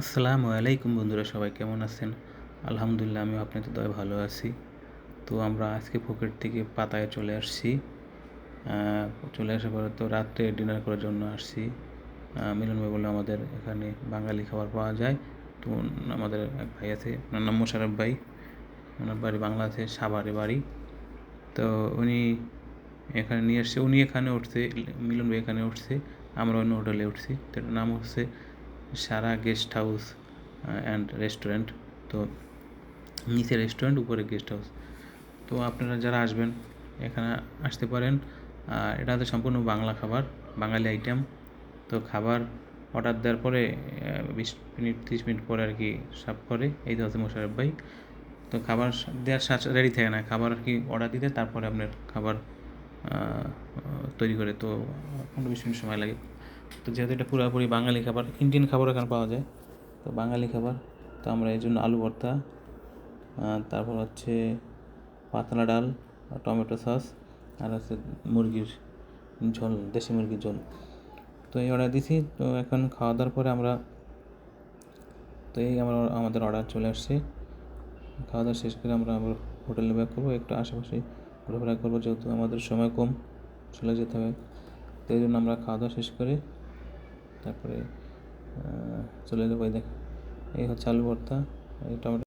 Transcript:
আসসালামু আলাইকুম বন্ধুরা, সবাই কেমন আছেন? আলহামদুলিল্লাহ আমি আপনাদের দয় ভালো আছি। তো আমরা আজকে পকেট থেকে পাতায় চলে আসছি। চলে আসার পরে তো রাত্রে ডিনার করার জন্য আসছি। মিলন ভাই বলল আমাদের এখানে বাঙালি খাবার পাওয়া যায়। তো আমাদের এক ভাই আছে, ওনার নাম মোশারফ ভাই। ওনার বাড়ি বাংলাদেশে সাভারে বাড়ি। তো উনি এখানে নিয়ে আসছে, উনি এখানে উঠছে, মিলন ভাই এখানে উঠছে, আমরা অন্য হোটেলে উঠছি। তো নাম হচ্ছে Sara guest house and restaurant তো নিচে রেস্টুরেন্ট উপরে গেস্ট হাউস তো আপনারা যারা আসবেন, এখানে আসতে পারেন। আর এটা তো সম্পূর্ণ বাংলা খাবার, বাঙালি আইটেম তো খাবার অর্ডার দেওয়ার পরে বিশ মিনিট, তিরিশ মিনিট পরে আর কি সার্ভ করে। এই হচ্ছে মোশারফ ভাই। তো খাবার দেওয়ার সাথে রেডি থাকে না। খাবার আর কি অর্ডার দিতে, তারপরে আপনার খাবার তৈরি করে। তো পনেরো বিশ মিনিট সময় লাগে। তো যেহেতু এটা পুরোপুরি বাঙালি খাবার, ইন্ডিয়ান খাবার এখানে পাওয়া যায়। তো বাঙালি খাবার, তো আমরা এই জন্য আলু ভর্তা তারপর হচ্ছে পাতলা ডাল টমেটো সস, আর হচ্ছে মুরগির ঝোল, দেশি মুরগির ঝোল। তো এই অর্ডার দিছি, তো এখন খাওয়া দাওয়ার পরে আমরা, তো এই আমার আমাদের অর্ডার চলে আসছে। খাওয়া দাওয়া শেষ করে আমরা আবার হোটেলে ব্যাক করব, একটু আশেপাশে ঘোরাফেরা করব, যেহেতু আমাদের সময় কম, চলে যেতে হবে। তো এই জন্য আমরা খাওয়া দাওয়া শেষ করে তারপরে চলে যাব দেখ, এই হচ্ছে আলু ভর্তা, এই টমেটো